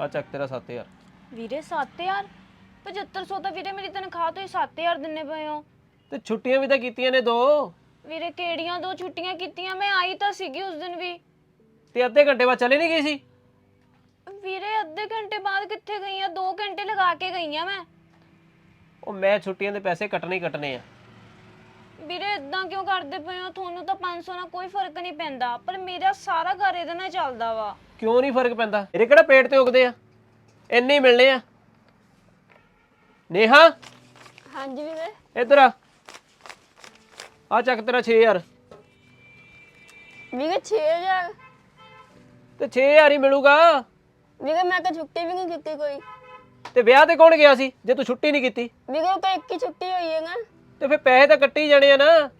ਆ ਚੱਕ ਤੇਰਾ 7000 ਵੀਰੇ 7000 7500 ਤਾਂ ਵੀਰੇ ਮੇਰੀ ਤਨਖਾਹ ਤੋਂ ਹੀ 7000 ਦਿੰਨੇ ਪਏ ਹੋ। ਤੇ ਛੁੱਟੀਆਂ ਵੀ ਤਾਂ ਕੀਤੀਆਂ ਨੇ ਦੋ। ਵੀਰੇ ਕਿਹੜੀਆਂ ਦੋ ਛੁੱਟੀਆਂ ਕੀਤੀਆਂ? ਮੈਂ ਆਈ ਤਾਂ ਸੀਗੀ ਉਸ ਦਿਨ ਵੀ। ਤੇ ਅੱਧੇ ਘੰਟੇ ਬਾਅਦ ਚਲੇ ਨਹੀਂ ਗਈ ਸੀ? ਵੀਰੇ ਅੱਧੇ ਘੰਟੇ ਬਾਅਦ ਕਿੱਥੇ ਗਈ ਆ? 2 ਘੰਟੇ ਲਗਾ ਕੇ ਗਈ ਆ ਮੈਂ। ਉਹ ਮੈਂ ਛੁੱਟੀਆਂ ਦੇ ਪੈਸੇ ਕੱਟਣੇ ਹੀ ਕੱਟਣੇ ਆ। ਵੀਰੇ ਇਦਾਂ ਕਿਉਂ ਕਰਦੇ ਪਏ ਹੋ? ਤੁਹਾਨੂੰ ਤਾਂ 500 ਨਾਲ ਕੋਈ ਫ਼ਰਕ ਨਹੀਂ ਪੈਂਦਾ ਪਰ ਮੇਰਾ ਸਾਰਾ ਘਰ ਇਹਦੇ ਨਾਲ ਚੱਲਦਾ ਵਾ। ਕਿਉਂ ਨਹੀਂ ਫ਼ਰਕ ਪੈਂਦਾ? ਮੇਰੇ ਕਿਹੜਾ ਪੇਟ ਤੇ ਉਗਦੇ ਆ? ਇੰਨੇ ਹੀ ਮਿਲਣੇ ਆ। ਨੇਹਾ? ਹਾਂਜੀ ਵੀਰੇ। ਇੱਧਰ ਆ। ਆ ਚੱਕ ਤੇਰਾ 6000 ਵੀਰੇ 6000 ਤੇ 6000 ਹੀ ਮਿਲੂਗਾ। ਵੀਰੇ ਮੈਂ ਤਾਂ ਛੁੱਟੀ ਵੀ ਨਹੀਂ ਕੀਤੀ ਕੋਈ। ਤੇ ਵਿਆਹ ਤੇ ਕੌਣ ਗਿਆ ਸੀ ਜੇ ਤੂੰ ਛੁੱਟੀ ਨਹੀਂ ਕੀਤੀ? ਵੀਰੇ ਉਹ ਤਾਂ ਇੱਕ ਹੀ ਛੁੱਟੀ ਹੋਈ ਹੈ ਨਾ। ਤੇ ਫਿਰ ਪੈਸੇ ਤਾਂ ਕੱਟੀ ਜਾਣੇ ਆ ਨਾ।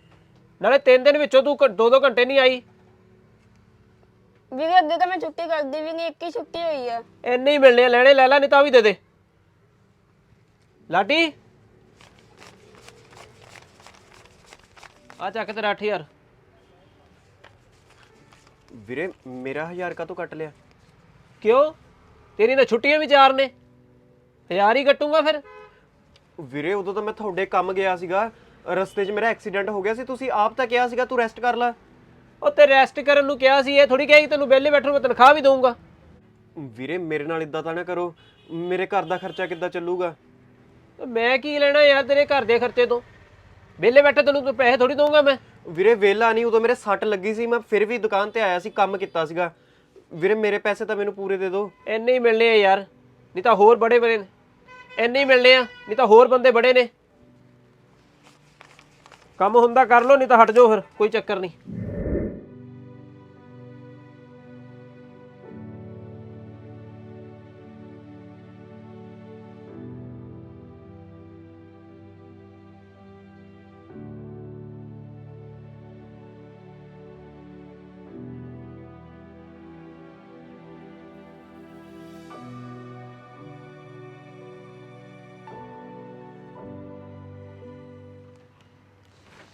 ਨਾਲੇ ਤਿੰਨ ਦਿਨ ਵਿੱਚੋਂ ਤੂੰ ਘ- ਦੋ ਦੋ ਘੰਟੇ ਨਹੀਂ ਆਈ। ਵੀਰੇ ਅੱਗੇ ਤਾਂ ਮੈਂ ਛੁੱਟੀ ਕਰਦੀ ਵੀ ਨਹੀਂ ਇੱਕ ਹੀ ਛੁੱਟੀ ਹੋਈ ਆ। ਇੰਨੇ ਹੀ ਮਿਲਣੇ ਆ ਲੈਣੇ ਲੈ ਲੈ ਨਹੀਂ ਤਾਂ ਵੀ ਦੇ ਦੇ। ਲਾਡੀ? ਆ ਚੱਕ ਤੇਰਾ 8000 ਵੀਰੇ ਮੇਰਾ ਹਜ਼ਾਰ ਕਾ ਤੋਂ ਕੱਟ ਲਿਆ? ਕਿਉਂ? ਤੇਰੀ ਤਾਂ ਛੁੱਟੀਆਂ ਵੀ ਚਾਰ ਨੇ। ਹਜ਼ਾਰ ਹੀ ਕੱਟੂਗਾ ਫਿਰ। ਵੀਰੇ ਉਦੋਂ ਤਾਂ ਮੈਂ ਤੁਹਾਡੇ ਕੰਮ ਗਿਆ ਸੀਗਾ। ਰਸਤੇ 'ਚ ਮੇਰਾ ਐਕਸੀਡੈਂਟ ਹੋ ਗਿਆ ਸੀ। ਤੁਸੀਂ ਆਪ ਤਾਂ ਕਿਹਾ ਸੀਗਾ ਤੂੰ ਰੈਸਟ ਕਰ ਲੈ। ਉਹ ਤੇ ਰੈਸਟ ਕਰਨ ਨੂੰ ਕਿਹਾ ਸੀ ਇਹ ਥੋੜੀ ਕਿਹਾ ਕਿ ਤੈਨੂੰ ਵਿਹਲੇ ਬੈਠਣ ਨੂੰ ਮੈਂ ਤਨਖਾਹ ਵੀ ਦਊਂਗਾ। ਵੀਰੇ ਮੇਰੇ ਨਾਲ ਇਦਾਂ ਤਾਂ ਨਾ ਕਰੋ। ਮੇਰੇ ਘਰ ਦਾ ਖਰਚਾ ਕਿੱਦਾਂ ਚੱਲੂਗਾ? ਮੈਂ ਕੀ ਲੈਣਾ ਯਾਰ ਤੇਰੇ ਘਰ ਦੇ ਖਰਚੇ ਤੋਂ? ਵਿਹਲੇ ਬੈਠੇ ਤੈਨੂੰ ਪੈਸੇ ਥੋੜੀ ਦਊਂਗਾ ਮੈਂ। ਵੀਰੇ ਵੇਲਾ ਨਹੀਂ ਉਦੋਂ ਮੇਰੇ ਸੱਟ ਲੱਗੀ ਸੀ। ਮੈਂ ਫਿਰ ਵੀ ਦੁਕਾਨ ਤੇ ਆਇਆ ਸੀ ਕੰਮ ਕੀਤਾ ਸੀਗਾ। ਵੀਰੇ ਮੇਰੇ ਪੈਸੇ ਤਾਂ ਮੈਨੂੰ ਪੂਰੇ ਦੇ ਦਿਓ। ਇੰਨੇ ਹੀ ਮਿਲਣੇ ਆ ਯਾਰ ਨਹੀਂ ਤਾਂ ਹੋਰ ਬੜੇ ਬੜੇ ਨੇ। ਇੰਨੇ ਹੀ ਮਿਲਣੇ ਆ, ਨਹੀਂ ਤਾਂ ਹੋਰ ਬੰਦੇ ਬੜੇ ਨੇ। ਕੰਮ ਹੁੰਦਾ ਕਰ ਲੋ ਨਹੀਂ ਤਾਂ ਹਟ ਜਾਓ ਫਿਰ, ਕੋਈ ਚੱਕਰ ਨਹੀਂ।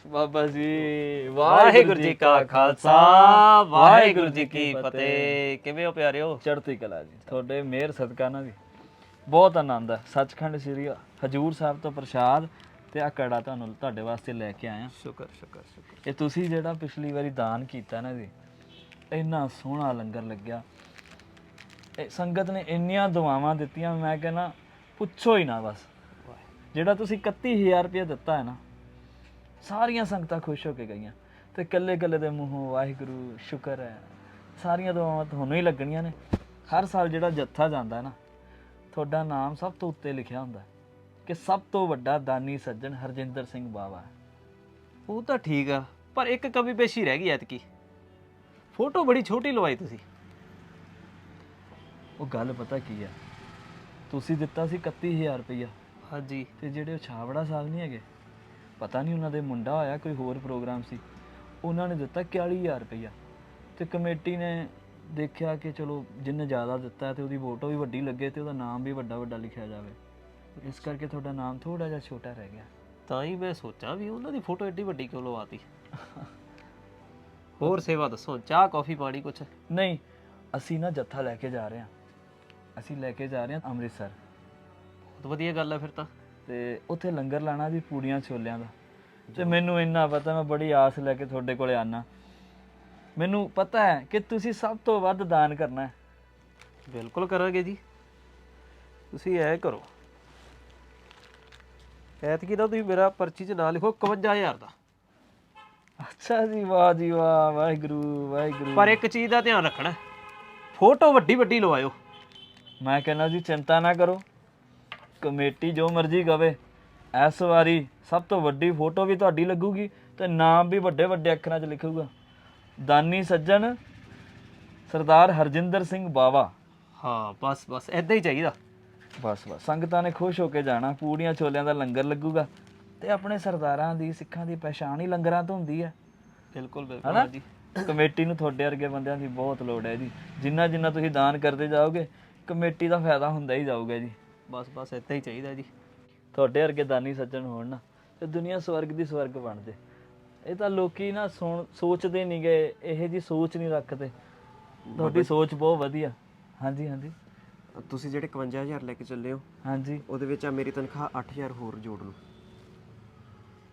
ਬਾਬਾ ਜੀ ਵਾਹਿਗੁਰੂ ਜੀ ਕਾ ਖਾਲਸਾ ਵਾਹਿਗੁਰੂ ਜੀ ਕੀ ਫਤਿਹ। ਕਿਵੇਂ ਹੋ ਪਿਆਰਿਓ? ਚੜ੍ਹਦੀ ਕਲਾ ਜੀ। ਤੁਹਾਡੇ ਮਿਹਰ ਸਦਕਾ ਨਾ ਜੀ ਬਹੁਤ ਆਨੰਦ ਹੈ ਸੱਚਖੰਡ ਸ੍ਰੀ ਹਜੂਰ ਸਾਹਿਬ ਤੋਂ ਪ੍ਰਸ਼ਾਦ ਤੇ ਆ ਕੜਾ ਤੁਹਾਨੂੰ ਤੁਹਾਡੇ ਵਾਸਤੇ ਲੈ ਕੇ ਆਇਆ। ਸ਼ੁਕਰ ਸ਼ੁਕਰ ਸ਼ੁਕਰ। ਇਹ ਤੁਸੀਂ ਜਿਹੜਾ ਪਿਛਲੀ ਵਾਰੀ ਦਾਨ ਕੀਤਾ ਨਾ ਜੀ ਇੰਨਾ ਸੋਹਣਾ ਲੰਗਰ ਲੱਗਿਆ। ਇਹ ਸੰਗਤ ਨੇ ਇੰਨੀਆਂ ਦੁਆਵਾਂ ਦਿੱਤੀਆਂ ਮੈਂ ਕਹਿੰਦਾ ਪੁੱਛੋ ਹੀ ਨਾ ਬਸ। ਜਿਹੜਾ ਤੁਸੀਂ 31000 ਰੁਪਏ ਦਿੱਤਾ ਹੈ ਨਾ ਸਾਰੀਆਂ ਸੰਗਤਾਂ ਖੁਸ਼ ਹੋ ਕੇ ਗਈਆਂ। ਤੇ ਕੱਲੇ ਕੱਲੇ ਦੇ ਮੂੰਹੋਂ ਵਾਹਿਗੁਰੂ ਸ਼ੁਕਰ ਹੈ। ਸਾਰੀਆਂ ਦੁਆਵਾਂ ਤੁਹਾਨੂੰ ਹੀ ਲੱਗਣੀਆਂ ਨੇ। ਹਰ ਸਾਲ ਜਿਹੜਾ ਜੱਥਾ ਜਾਂਦਾ ਹੈ ਨਾ ਤੁਹਾਡਾ ਨਾਮ ਸਭ ਤੋਂ ਉੱਤੇ ਲਿਖਿਆ ਹੁੰਦਾ ਹੈ ਕਿ ਸਭ ਤੋਂ ਵੱਡਾ ਦਾਨੀ ਸੱਜਣ ਹਰਜਿੰਦਰ ਸਿੰਘ ਬਾਵਾ ਹੈ। ਉਹ ਤਾਂ ਠੀਕ ਆ ਪਰ ਇੱਕ ਕਮੀ ਪੇਸ਼ੀ ਰਹਿ ਗਈ ਐਤਕੀ। ਫੋਟੋ ਬੜੀ ਛੋਟੀ ਲਵਾਈ ਤੁਸੀਂ। ਉਹ ਗੱਲ ਪਤਾ ਕੀ ਆ? ਤੁਸੀਂ ਦਿੱਤਾ ਸੀ 31000 ਰੁਪਈਆ। ਹਾਂਜੀ। ਤੇ ਜਿਹੜੇ ਉਹ ਛਾਵੜਾ ਸਾਹਿਬ ਨਹੀਂ ਹੈਗੇ? ਪਤਾ ਨਹੀਂ ਉਹਨਾਂ ਦੇ ਮੁੰਡਾ ਹੋਇਆ ਕੋਈ ਹੋਰ ਪ੍ਰੋਗਰਾਮ ਸੀ। ਉਹਨਾਂ ਨੇ ਦਿੱਤਾ 41000 ਰੁਪਈਆ। ਤੇ ਕਮੇਟੀ ਨੇ ਦੇਖਿਆ ਕਿ ਚਲੋ ਜਿੰਨੇ ਜ਼ਿਆਦਾ ਦਿੱਤਾ ਤੇ ਉਹਦੀ ਫੋਟੋ ਵੀ ਵੱਡੀ ਲੱਗੇ ਤੇ ਉਹਦਾ ਨਾਮ ਵੀ ਵੱਡਾ ਵੱਡਾ ਲਿਖਿਆ ਜਾਵੇ। ਇਸ ਕਰਕੇ ਤੁਹਾਡਾ ਨਾਮ ਥੋੜਾ ਜਿਹਾ ਛੋਟਾ ਰਹਿ ਗਿਆ। ਤਾਂ ਹੀ ਮੈਂ ਸੋਚਾਂ ਵੀ ਉਹਨਾਂ ਦੀ ਫੋਟੋ ਐਡੀ ਵੱਡੀ ਕਿਉਂ ਲਵਾਤੀ? ਹੋਰ ਸੇਵਾ ਦੱਸੋ ਚਾਹ ਕਾਫੀ ਪਾਣੀ ਕੁਛ? ਨਹੀਂ ਅਸੀਂ ਨਾ ਜੱਥਾ ਲੈ ਕੇ ਜਾ ਰਹੇ ਹਾਂ। ਅਸੀਂ ਲੈ ਕੇ ਜਾ ਰਹੇ ਹਾਂ ਅੰਮ੍ਰਿਤਸਰ। ਬਹੁਤ ਵਧੀਆ ਗੱਲ ਹੈ ਫਿਰ ਤਾਂ। ਤੇ ਉੱਥੇ ਲੰਗਰ ਲਾਣਾ ਜੀ ਪੂੜੀਆਂ ਛੋਲਿਆਂ ਦਾ। ਤੇ ਮੈਨੂੰ ਇੰਨਾ ਪਤਾ ਮੈਂ ਬੜੀ ਆਸ ਲੈ ਕੇ ਤੁਹਾਡੇ ਕੋਲੇ ਆਨਾ। ਮੈਨੂੰ ਪਤਾ ਹੈ ਕਿ ਤੁਸੀਂ ਸਭ ਤੋਂ ਵੱਧ ਦਾਨ ਕਰਨਾ ਹੈ। ਬਿਲਕੁਲ ਕਰਾਂਗੇ ਜੀ। ਤੁਸੀਂ ਐ ਕਰੋ। ਐਤਕੀ ਨਾ ਤੁਸੀਂ ਮੇਰਾ ਪਰਚੀ 'ਚ ਨਾਂ ਲਿਖੋ 51000 ਦਾ। ਅੱਛਾ ਜੀ ਵਾਹ ਜੀ ਵਾਹ ਵਾਹਿਗੁਰੂ ਵਾਹਿਗੁਰੂ। ਪਰ ਇੱਕ ਚੀਜ਼ ਦਾ ਧਿਆਨ ਰੱਖਣਾ ਫੋਟੋ ਵੱਡੀ ਵੱਡੀ ਲਵਾਇਓ। ਮੈਂ ਕਹਿੰਦਾ ਜੀ ਚਿੰਤਾ ਨਾ ਕਰੋ। ਕਮੇਟੀ ਜੋ ਮਰਜ਼ੀ ਕਵੇ ਇਸ ਵਾਰੀ ਸਭ ਤੋਂ ਵੱਡੀ ਫੋਟੋ ਵੀ ਤੁਹਾਡੀ ਲੱਗੂਗੀ ਤੇ ਨਾਮ ਵੀ ਵੱਡੇ ਵੱਡੇ ਅੱਖਰਾਂ 'ਚ ਲਿਖੂਗਾ। ਦਾਨੀ ਸੱਜਣ ਸਰਦਾਰ ਹਰਜਿੰਦਰ ਸਿੰਘ ਬਾਵਾ। ਹਾਂ ਬਸ ਬਸ ਐਦਾਂ ਹੀ ਚਾਹੀਦਾ। ਬਸ ਬਸ ਸੰਗਤਾਂ ਨੇ ਖੁਸ਼ ਹੋ ਕੇ ਜਾਣਾ ਪੂੜੀਆਂ ਛੋਲਿਆਂ ਦਾ ਲੰਗਰ ਲੱਗੂਗਾ ਤੇ ਆਪਣੇ ਸਰਦਾਰਾਂ ਦੀ ਸਿੱਖਾਂ ਦੀ ਪਛਾਣ ਹੀ ਲੰਗਰਾਂ ਤੋਂ ਹੁੰਦੀ ਹੈ। ਬਿਲਕੁਲ ਬਿਲਕੁਲ ਹਨਾ? ਜੀ ਕਮੇਟੀ ਨੂੰ ਤੁਹਾਡੇ ਵਰਗੇ ਬੰਦਿਆਂ ਦੀ ਬਹੁਤ ਲੋੜ ਹੈ ਜੀ। ਜਿੰਨਾ ਜਿੰਨਾ ਤੁਸੀਂ ਦਾਨ ਕਰਦੇ ਜਾਓਗੇ ਕਮੇਟੀ ਦਾ ਫਾਇਦਾ ਹੁੰਦਾ ਹੀ ਜਾਊਗਾ ਜੀ। ਬਸ ਬਸ ਐਦਾਂ ਹੀ ਚਾਹੀਦਾ ਜੀ। ਤੁਹਾਡੇ ਵਰਗੇ ਦਾਨੀ ਸੱਜਣ ਹੋਣ ਨਾ ਤੇ ਦੁਨੀਆ ਸਵਰਗ ਦੀ ਸਵਰਗ ਬਣ ਜੇ। ਇਹ ਤਾਂ ਲੋਕੀ ਨਾ ਸੁਣ ਸੋਚਦੇ ਨਹੀਂ ਗਏ ਇਹ ਜੀ ਸੋਚ ਨਹੀਂ ਰੱਖਦੇ। ਤੁਹਾਡੀ ਸੋਚ ਬਹੁਤ ਵਧੀਆ। ਹਾਂਜੀ ਹਾਂਜੀ। ਤੁਸੀਂ ਜਿਹੜੇ 51000 ਲੈ ਕੇ ਚੱਲੇ ਹੋ ਹਾਂਜੀ। ਉਹਦੇ ਵਿੱਚ ਆ ਮੇਰੀ ਤਨਖਾਹ 8000 ਹੋਰ ਜੋੜ ਲਓ।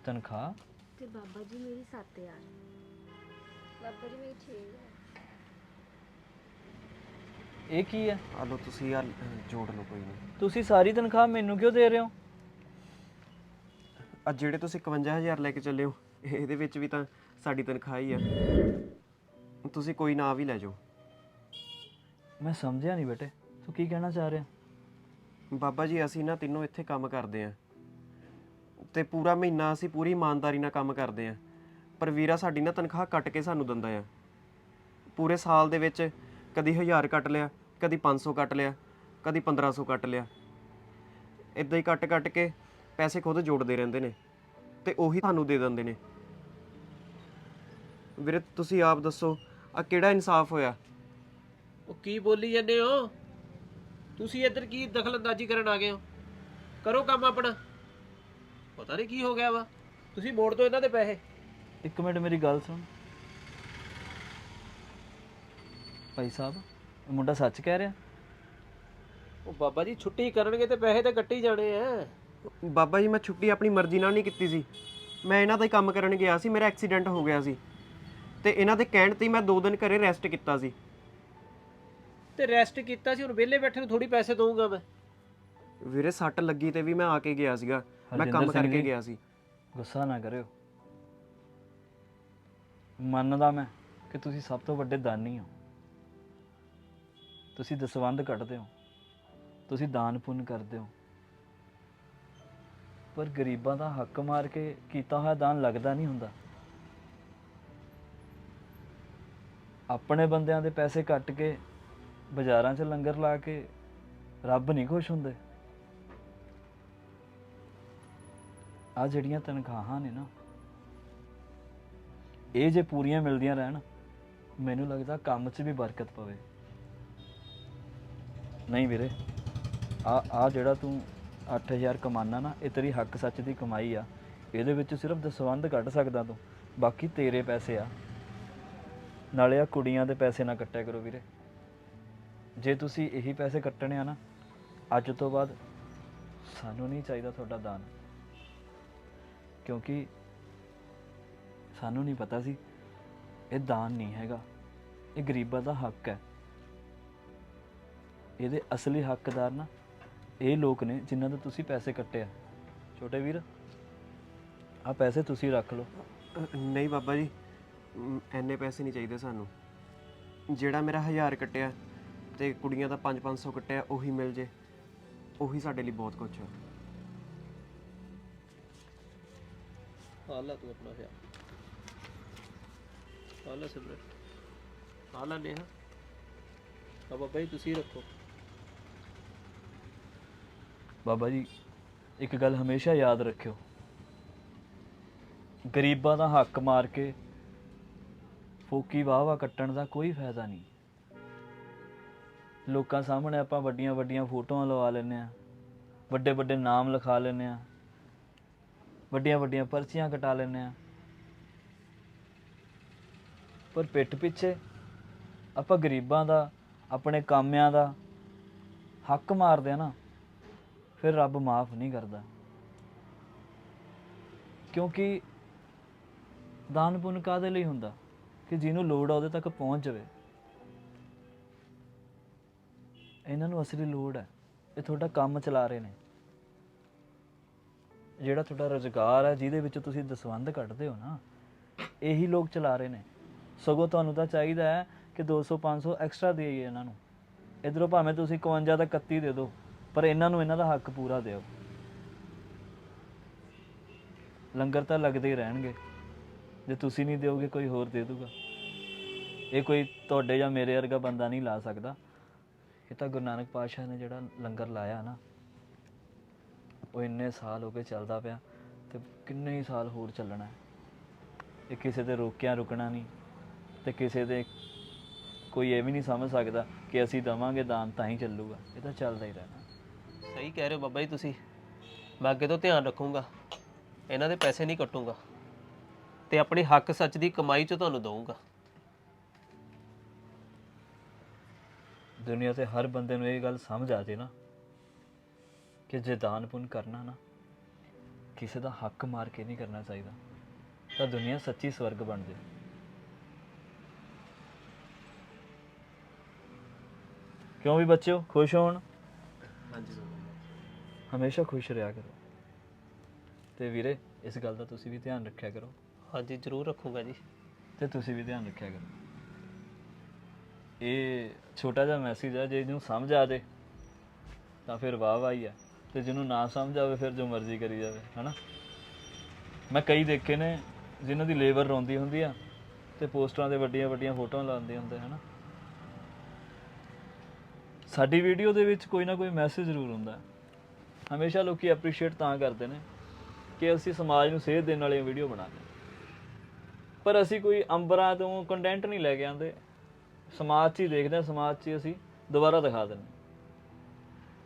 ਤਨਖਾਹ? ਤੇ ਬਾਬਾ ਜੀ ਮੇਰੀ 7000 ਬਾਬਾ ਜੀ ਮੇਰੀ 6000 ਇਹ ਕੀ ਹੈ? ਆ ਲਓ ਤੁਸੀਂ ਆ ਜੋੜ ਲਓ ਕੋਈ ਨਹੀਂ। ਤੁਸੀਂ ਸਾਰੀ ਤਨਖਾਹ ਮੈਨੂੰ ਕਿਉਂ ਦੇ ਰਹੇ ਹੋ? ਆ ਜਿਹੜੇ ਤੁਸੀਂ 51000 ਲੈ ਕੇ ਚੱਲੇ ਹੋ ਇਹਦੇ ਵਿੱਚ ਵੀ ਤਾਂ ਸਾਡੀ ਤਨਖਾਹ ਹੀ ਆ। ਤੁਸੀਂ ਕੋਈ ਨਾ ਵੀ ਲੈ ਜਾਓ। ਮੈਂ ਸਮਝਿਆ ਨਹੀਂ ਬੇਟੇ। ਤੂੰ ਕੀ ਕਹਿਣਾ ਚਾਹ ਰਿਹਾ? ਬਾਬਾ ਜੀ ਅਸੀਂ ਨਾ ਤਿੰਨੋਂ ਇੱਥੇ ਕੰਮ ਕਰਦੇ ਆਂ ਤੇ ਪੂਰਾ ਮਹੀਨਾ ਅਸੀਂ ਪੂਰੀ ਇਮਾਨਦਾਰੀ ਨਾਲ ਕੰਮ ਕਰਦੇ ਆਂ ਪਰ ਵੀਰਾ ਸਾਡੀ ਨਾ ਤਨਖਾਹ ਕੱਟ ਕੇ ਸਾਨੂੰ ਦਿੰਦਾ ਆ। ਪੂਰੇ ਸਾਲ ਦੇ ਵਿੱਚ ਕਦੀ 1000 ਕੱਟ ਲਿਆ ਕਦੀ 500 ਕੱਟ ਲਿਆ ਕਦੀ 1500 ਕੱਟ ਲਿਆ। ਇਦਾਂ ਹੀ ਕੱਟ ਕੱਟ ਕੇ ਪੈਸੇ ਖੁਦ ਜੋੜਦੇ ਰਹਿੰਦੇ ਨੇ ਤੇ ਉਹੀ ਤੁਹਾਨੂੰ ਦੇ ਦਿੰਦੇ ਨੇ। ਵੀਰੇ ਤੁਸੀਂ ਆਪ ਦੱਸੋ ਆ ਕਿਹੜਾ ਇਨਸਾਫ ਹੋਇਆ? ਉਹ ਕੀ ਬੋਲੀ ਜਾਂਦੇ ਹੋ? ਤੁਸੀਂ ਇੱਧਰ ਕੀ ਦਖਲਅੰਦਾਜ਼ੀ ਕਰਨ ਆ ਗਏ ਹੋ? ਕਰੋ ਕੰਮ ਆਪਣਾ। ਪਤਾ ਨਹੀਂ ਕੀ ਹੋ ਗਿਆ ਵਾ। ਤੁਸੀਂ ਮੋੜ ਦਿਓ ਇਹਨਾਂ ਦੇ ਪੈਸੇ। ਇੱਕ ਮਿੰਟ ਮੇਰੀ ਗੱਲ ਸੁਣ। ਭਾਈ ਸਾਹਿਬ ਇਹ ਮੁੰਡਾ ਸੱਚ ਕਹਿ ਰਿਹਾ? ਉਹ ਬਾਬਾ ਜੀ ਛੁੱਟੀ ਕਰਨਗੇ ਤੇ ਪੈਸੇ ਤਾਂ ਕੱਟੀ ਜਾਣੇ ਆ। ਬਾਬਾ ਜੀ ਮੈਂ ਛੁੱਟੀ ਆਪਣੀ ਮਰਜ਼ੀ ਨਾਲ ਨਹੀਂ ਕੀਤੀ ਸੀ। ਮੈਂ ਇਹਨਾਂ ਦਾ ਹੀ ਕੰਮ ਕਰਨ ਗਿਆ ਸੀ ਮੇਰਾ ਐਕਸੀਡੈਂਟ ਹੋ ਗਿਆ ਸੀ। ਤੇ ਇਹਨਾਂ ਦੇ ਕਹਿਣ ਤੇ ਹੀ ਮੈਂ 2 ਦਿਨ ਘਰੇ ਰੈਸਟ ਕੀਤਾ ਸੀ। ਤੇ ਰੈਸਟ ਕੀਤਾ ਸੀ ਹੁਣ ਵਿਹਲੇ ਬੈਠੇ ਨੂੰ ਥੋੜੀ ਪੈਸੇ ਦਊਂਗਾ ਮੈਂ। ਵੀਰੇ ਸੱਟ ਲੱਗੀ ਤੇ ਵੀ ਮੈਂ ਆ ਕੇ ਗਿਆ ਸੀਗਾ। ਮੈਂ ਹਰਜਿੰਦਰ ਕੰਮ ਸਿੰਘ ਕਰਕੇ ਜੀ। ਗਿਆ ਸੀ। ਗੁੱਸਾ ਨਾ ਕਰਿਓ। ਮੰਨਦਾ ਮੈਂ ਕਿ ਤੁਸੀਂ ਸਭ ਤੋਂ ਵੱਡੇ ਦਾਨੀ ਹੋ। ਤੁਸੀਂ ਦਸਵੰਧ ਕੱਢਦੇ ਹੋ, ਤੁਸੀਂ ਦਾਨ ਪੁੰਨ ਕਰਦੇ ਹੋ। ਪਰ ਗਰੀਬਾਂ ਦਾ ਹੱਕ ਮਾਰ ਕੇ ਕੀਤਾ ਹੋਇਆ ਦਾਨ ਲੱਗਦਾ ਨਹੀਂ ਹੁੰਦਾ। ਆਪਣੇ ਬੰਦਿਆਂ ਦੇ ਪੈਸੇ ਕੱਟ ਕੇ ਬਾਜ਼ਾਰਾਂ 'ਚ ਲੰਗਰ ਲਾ ਕੇ ਰੱਬ ਨਹੀਂ ਖੁਸ਼ ਹੁੰਦੇ। ਆ ਜਿਹੜੀਆਂ ਤਨਖਾਹਾਂ ਨੇ ਨਾ, ਇਹ ਜੇ ਪੂਰੀਆਂ ਮਿਲਦੀਆਂ ਰਹਿਣ, ਮੈਨੂੰ ਲੱਗਦਾ ਕੰਮ 'ਚ ਵੀ ਬਰਕਤ ਪਵੇ। ਨਹੀਂ ਵੀਰੇ ਆ ਆ ਜਿਹੜਾ ਤੂੰ 8000 ਕਮਾਨਾ ਨਾ, ਇਹ ਤੇਰੀ ਹੱਕ ਸੱਚ ਦੀ ਕਮਾਈ ਆ। ਇਹਦੇ ਵਿੱਚ ਸਿਰਫ ਦਸਵੰਧ ਕੱਢ ਸਕਦਾ ਤੂੰ, ਬਾਕੀ ਤੇਰੇ ਪੈਸੇ ਆ। ਨਾਲੇ ਆ ਕੁੜੀਆਂ ਦੇ ਪੈਸੇ ਨਾ ਕੱਟਿਆ ਕਰੋ ਵੀਰੇ। ਜੇ ਤੁਸੀਂ ਇਹੀ ਪੈਸੇ ਕੱਟਣੇ ਆ ਨਾ, ਅੱਜ ਤੋਂ ਬਾਅਦ ਸਾਨੂੰ ਨਹੀਂ ਚਾਹੀਦਾ ਤੁਹਾਡਾ ਦਾਨ। ਕਿਉਂਕਿ ਸਾਨੂੰ ਨਹੀਂ ਪਤਾ ਸੀ, ਇਹ ਦਾਨ ਨਹੀਂ ਹੈਗਾ। ਇਹ ਗਰੀਬਾਂ ਦਾ ਹੱਕ ਹੈ। ਇਹਦੇ ਅਸਲੀ ਹੱਕਦਾਰ ਨਾ ਇਹ ਲੋਕ ਨੇ ਜਿਨ੍ਹਾਂ ਤੋਂ ਤੁਸੀਂ ਪੈਸੇ ਕੱਟੇ ਆ। ਛੋਟੇ ਵੀਰ ਆ ਪੈਸੇ ਤੁਸੀਂ ਰੱਖ ਲਓ। ਨਹੀਂ ਬਾਬਾ ਜੀ ਮ, ਐਨੇ ਪੈਸੇ ਨਹੀਂ ਚਾਹੀਦੇ ਸਾਨੂੰ। ਜਿਹੜਾ ਮੇਰਾ 1000 ਕੱਟਿਆ ਤੇ ਕੁੜੀਆਂ ਦਾ 5-500 ਕੱਟਿਆ ਉਹੀ ਮਿਲ ਜੇ। ਉਹੀ ਸਾਡੇ ਲਈ ਬਹੁਤ ਕੁਝ ਹੈ ਹਾਲਾ ਤੂੰ ਆਪਣਾ ਪਿਆ ਹਾਲਾ ਸਿਮਰਨ। ਹਾਲਾ ਨੇਹਾ। ਆ ਬਾਬਾ ਜੀ ਤੁਸੀਂ ਰੱਖੋ। ਬਾਬਾ ਜੀ, ਇੱਕ ਗੱਲ ਹਮੇਸ਼ਾ ਯਾਦ ਰੱਖਿਓ। ਗਰੀਬਾਂ ਦਾ ਹੱਕ ਮਾਰ ਕੇ ਫੋਕੀ ਵਾਹ-ਵਾਹ ਕੱਟਣ ਦਾ ਕੋਈ ਫਾਇਦਾ ਨਹੀਂ। ਲੋਕਾਂ ਸਾਹਮਣੇ ਆਪਾਂ ਵੱਡੀਆਂ ਵੱਡੀਆਂ ਫੋਟੋਆਂ ਲਵਾ ਲੈਂਦੇ ਆ ਵੱਡੇ ਵੱਡੇ ਨਾਮ ਲਿਖਾ ਲੈਂਦੇ ਆ ਵੱਡੀਆਂ ਵੱਡੀਆਂ ਪਰਚੀਆਂ ਕਟਾ ਲੈਂਦੇ ਆ ਪਰ ਪਿੱਠ ਪਿੱਛੇ ਆਪਾਂ ਗਰੀਬਾਂ ਦਾ, ਆਪਣੇ ਕਾਮਿਆਂ ਦਾ ਹੱਕ ਮਾਰਦੇ ਆ ਨਾ ਫਿਰ ਰੱਬ ਮਾਫ ਨਹੀਂ ਕਰਦਾ। ਕਿਉਂਕਿ ਦਾਨ ਪੁੰਨ ਕਾਦੇ ਲਈ ਹੁੰਦਾ? ਕਿ ਜਿਹਨੂੰ ਲੋੜ ਆ ਉਹਦੇ ਤੱਕ ਪਹੁੰਚ ਜਾਵੇ। ਇਹਨਾਂ ਨੂੰ ਅਸਲੀ ਲੋੜ ਹੈ। ਇਹ ਤੁਹਾਡਾ ਕੰਮ ਚਲਾ ਰਹੇ ਨੇ। ਜਿਹੜਾ ਤੁਹਾਡਾ ਰੋਜ਼ਗਾਰ ਹੈ, ਜਿਹਦੇ ਵਿੱਚ ਤੁਸੀਂ ਦਸਵੰਧ ਕੱਢਦੇ ਹੋ ਨਾ, ਇਹੀ ਲੋਕ ਚਲਾ ਰਹੇ ਨੇ। ਸਗੋਂ ਤੁਹਾਨੂੰ ਤਾਂ ਚਾਹੀਦਾ ਹੈ ਕਿ 200 500 ਐਕਸਟਰਾ ਦੇਈਏ ਇਹਨਾਂ ਨੂੰ। ਇਧਰੋਂ ਭਾਵੇਂ ਤੁਸੀਂ 51 ਦਾ 31 ਦੇ ਦਿਓ। ਪਰ ਇਹਨਾਂ ਨੂੰ ਇਹਨਾਂ ਦਾ ਹੱਕ ਪੂਰਾ ਦਿਓ। ਲੰਗਰ ਤਾਂ ਲੱਗਦੇ ਹੀ ਰਹਿਣਗੇ। ਜੇ ਤੁਸੀਂ ਨਹੀਂ ਦਿਓਗੇ, ਕੋਈ ਹੋਰ ਦੇ ਦੂਗਾ। ਇਹ ਕੋਈ ਤੁਹਾਡੇ ਜਾਂ ਮੇਰੇ ਵਰਗਾ ਬੰਦਾ ਨਹੀਂ ਲਾ ਸਕਦਾ। ਇਹ ਤਾਂ ਗੁਰੂ ਨਾਨਕ ਪਾਤਸ਼ਾਹ ਨੇ ਜਿਹੜਾ ਲੰਗਰ ਲਾਇਆ ਨਾ, ਉਹ ਇੰਨੇ ਸਾਲ ਹੋ ਕੇ ਚੱਲਦਾ ਪਿਆ ਤੇ ਕਿੰਨੇ ਹੀ ਸਾਲ ਹੋਰ ਚੱਲਣਾ ਹੈ। ਇਹ ਕਿਸੇ ਤੇ ਰੋਕਿਆ ਰੁਕਣਾ ਨਹੀਂ ਤੇ ਕਿਸੇ ਦੇ ਕੋਈ ਇਹ ਵੀ ਨਹੀਂ ਸਮਝ ਸਕਦਾ ਕਿ ਅਸੀਂ ਦਵਾਂਗੇ, ਦਾਨ ਤਾਂ ਹੀ ਚੱਲੂਗਾ। ਇਹ ਤਾਂ ਚੱਲਦਾ ਹੀ ਰਹਿਣਾ। ਸਹੀ ਕਹਿ ਰਹੇ ਹੋ ਬਾਬਾ ਜੀ ਤੁਸੀਂ। ਮੈਂ ਅੱਗੇ ਤੋਂ ਧਿਆਨ ਰੱਖੂੰਗਾ। ਇਹਨਾਂ ਦੇ ਪੈਸੇ ਨਹੀਂ ਕੱਟੂੰਗਾ। ਤੇ ਆਪਣੀ ਹੱਕ ਸੱਚ ਦੀ ਕਮਾਈ ਚ ਤੁਹਾਨੂੰ ਦਊਂਗਾ। ਦੁਨੀਆ ਤੇ ਹਰ ਬੰਦੇ ਨੂੰ ਇਹ ਗੱਲ ਸਮਝ ਆ ਜੇ ਨਾ ਕਿ ਜੇ ਦਾਨ ਪੁੰਨ ਕਰਨਾ ਨਾ ਕਿਸੇ ਦਾ ਹੱਕ ਮਾਰ ਕੇ ਨਹੀਂ ਕਰਨਾ ਚਾਹੀਦਾ ਤਾਂ ਦੁਨੀਆ ਸੱਚੀ ਸਵਰਗ ਬਣ ਜੇ। ਕਿਉਂ ਵੀ ਬੱਚਿਓ? ਖੁਸ਼ ਹੋਣ? ਹਾਂਜੀ ਸਰ। ਹਮੇਸ਼ਾ ਖੁਸ਼ ਰਿਹਾ ਕਰੋ। ਤੇ ਵੀਰੇ ਇਸ ਗੱਲ ਦਾ ਤੁਸੀਂ ਵੀ ਧਿਆਨ ਰੱਖਿਆ ਕਰੋ। ਹਾਂਜੀ ਜ਼ਰੂਰ ਰੱਖੂਗਾ ਜੀ। ਤੇ ਤੁਸੀਂ ਵੀ ਧਿਆਨ ਰੱਖਿਆ ਕਰੋ। ਇਹ ਛੋਟਾ ਜਿਹਾ ਮੈਸੇਜ ਹੈ ਜੇ ਇਹਨੂੰ ਸਮਝ ਆ ਜੇ ਤਾਂ ਫਿਰ ਵਾਹ ਵਾਹ ਹੀ ਹੈ ਤੇ ਜਿਹਨੂੰ ਨਾ ਸਮਝ ਆਵੇ ਫਿਰ ਜੋ ਮਰਜ਼ੀ ਕਰੀ ਜਾਵੇ ਹਨਾ? ਮੈਂ ਕਈ ਦੇਖੇ ਨੇ ਜਿਨ੍ਹਾਂ ਦੀ ਲੇਬਰ ਰੋਂਦੀ ਹੁੰਦੀ ਆ ਤੇ ਪੋਸਟਰਾਂ ਤੇ ਵੱਡੀਆਂ ਵੱਡੀਆਂ ਫੋਟੋਆਂ ਲਾਉਂਦੇ ਹੁੰਦੇ ਹਨਾ? ਸਾਡੀ ਵੀਡੀਓ ਦੇ ਵਿੱਚ ਕੋਈ ਨਾ ਕੋਈ ਮੈਸੇਜ ਜ਼ਰੂਰ ਹੁੰਦਾ। ਹੈ। ਹਮੇਸ਼ਾ ਲੋਕੀ ਐਪਰੀਸ਼ੀਏਟ ਤਾਂ ਕਰਦੇ ਨੇ ਕਿ ਅਸੀਂ ਸਮਾਜ ਨੂੰ ਸੇਧ ਦੇਣ ਵਾਲੀਆਂ ਵੀਡੀਓ ਬਣਾਉਂਦੇ ਹਾਂ। ਪਰ ਅਸੀਂ ਕੋਈ ਅੰਬਰਾਂ ਤੋਂ ਕੰਟੈਂਟ ਨਹੀਂ ਲੈ ਕੇ ਆਂਦੇ ਸਮਾਜ 'ਚ ਹੀ ਦੇਖਦੇ ਹਾਂ, ਸਮਾਜ 'ਚ ਹੀ ਅਸੀਂ ਦੁਬਾਰਾ ਦਿਖਾ ਦਿੰਦੇ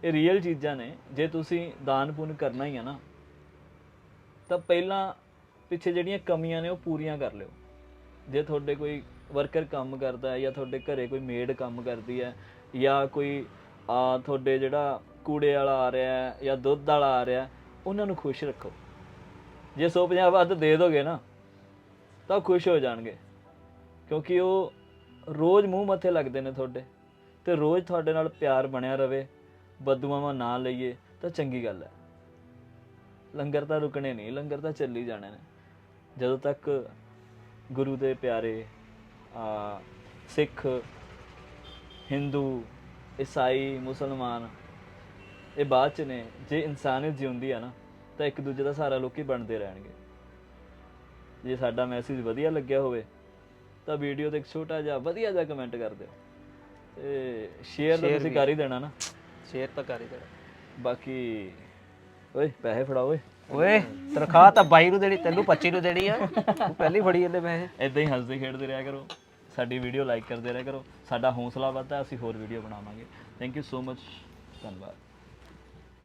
ਇਹ ਰੀਅਲ ਚੀਜ਼ਾਂ ਨੇ, ਜੇ ਤੁਸੀਂ ਦਾਨ ਪੁੰਨ ਕਰਨਾ ਹੀ ਆ ਨਾ, ਤਾਂ ਪਹਿਲਾਂ ਪਿੱਛੇ ਜਿਹੜੀਆਂ ਕਮੀਆਂ ਨੇ ਉਹ ਪੂਰੀਆਂ ਕਰ ਲਿਓ। ਜੇ ਤੁਹਾਡੇ ਕੋਈ ਵਰਕਰ ਕੰਮ ਕਰਦਾ ਹੈ ਜਾਂ ਤੁਹਾਡੇ ਘਰੇ ਕੋਈ ਮੇਡ ਕੰਮ ਕਰਦੀ ਹੈ ਜਾਂ ਕੋਈ ਤੁਹਾਡੇ ਜਿਹੜਾ ਕੂੜੇ ਵਾਲਾ ਆ ਰਿਹਾ ਹੈ ਜਾਂ ਦੁੱਧ ਵਾਲਾ ਆ ਰਿਹਾ ਉਹਨਾਂ ਨੂੰ ਖੁਸ਼ ਰੱਖੋ। ਜੇ 150 ਵੱਧ ਦੇ ਦੋਗੇ ਨਾ, ਤਾਂ ਉਹ ਖੁਸ਼ ਹੋ ਜਾਣਗੇ। ਕਿਉਂਕਿ ਉਹ ਰੋਜ਼ ਮੂੰਹ ਮੱਥੇ ਲੱਗਦੇ ਨੇ ਤੁਹਾਡੇ ਤੇ ਰੋਜ਼ ਤੁਹਾਡੇ ਨਾਲ ਪਿਆਰ ਬਣਿਆ ਰਵੇ, ਬਦਦੁਆਵਾਂ ਨਾ ਲਈਏ, ਤਾਂ ਚੰਗੀ ਗੱਲ ਹੈ। ਲੰਗਰ ਤਾਂ ਰੁਕਣੇ ਨਹੀਂ, ਲੰਗਰ ਤਾਂ ਚੱਲੀ ਜਾਣੇ ਨੇ। ਜਦੋਂ ਤੱਕ ਗੁਰੂ ਦੇ ਪਿਆਰੇ, ਆ, ਸਿੱਖ, ਹਿੰਦੂ, ਈਸਾਈ, ਮੁਸਲਮਾਨ ਇਹ ਬਾਅਦ ਚ ਨੇ ਜੇ ਇਨਸਾਨੀਅਤ ਜਿਉਂਦੀ ਆ ਨਾ ਤਾਂ ਇੱਕ ਦੂਜੇ ਦਾ ਸਹਾਰਾ ਲੋਕੀ ਬਣਦੇ ਰਹਿਣਗੇ। ਜੇ ਸਾਡਾ ਮੈਸੇਜ ਵਧੀਆ ਲੱਗਿਆ ਹੋਵੇ ਤਾਂ ਵੀਡੀਓ ਤੇ ਇੱਕ ਛੋਟਾ ਜਿਹਾ ਵਧੀਆ ਜਿਹਾ ਕਮੈਂਟ ਕਰ ਦਿਓ। ਤੇ ਸ਼ੇਅਰ ਤਾਂ ਤੁਸੀਂ। ਕਰ ਹੀ ਦੇਣਾ ਨਾ। ਸ਼ੇਅਰ ਤਾਂ ਕਰ ਹੀ ਦੇਣਾ। ਬਾਕੀ ਓਏ ਪੈਸੇ ਫੜਾ ਓਏ। ਓਏ ਤਨਖਾਹ ਤਾਂ 22 ਨੂੰ ਦੇਣੀ ਤੈਨੂੰ 25 ਨੂੰ ਦੇਣੀ ਆ। ਤੂੰ ਪਹਿਲੀ ਫੜੀ ਜਾਂਦੇ ਪੈਸੇ। ਇਦਾਂ ਹੀ ਹੱਸਦੇ ਖੇਡਦੇ ਰਿਹਾ ਕਰੋ। ਸਾਡੀ ਵੀਡੀਓ ਲਾਈਕ ਕਰਦੇ ਰਿਹਾ ਕਰੋ। ਸਾਡਾ ਹੌਸਲਾ ਵੱਧਦਾ ਅਸੀਂ ਹੋਰ ਵੀਡੀਓ ਬਣਾਵਾਂਗੇ। ਥੈਂਕ ਯੂ ਸੋ ਮਚ ਧੰਨਵਾਦ।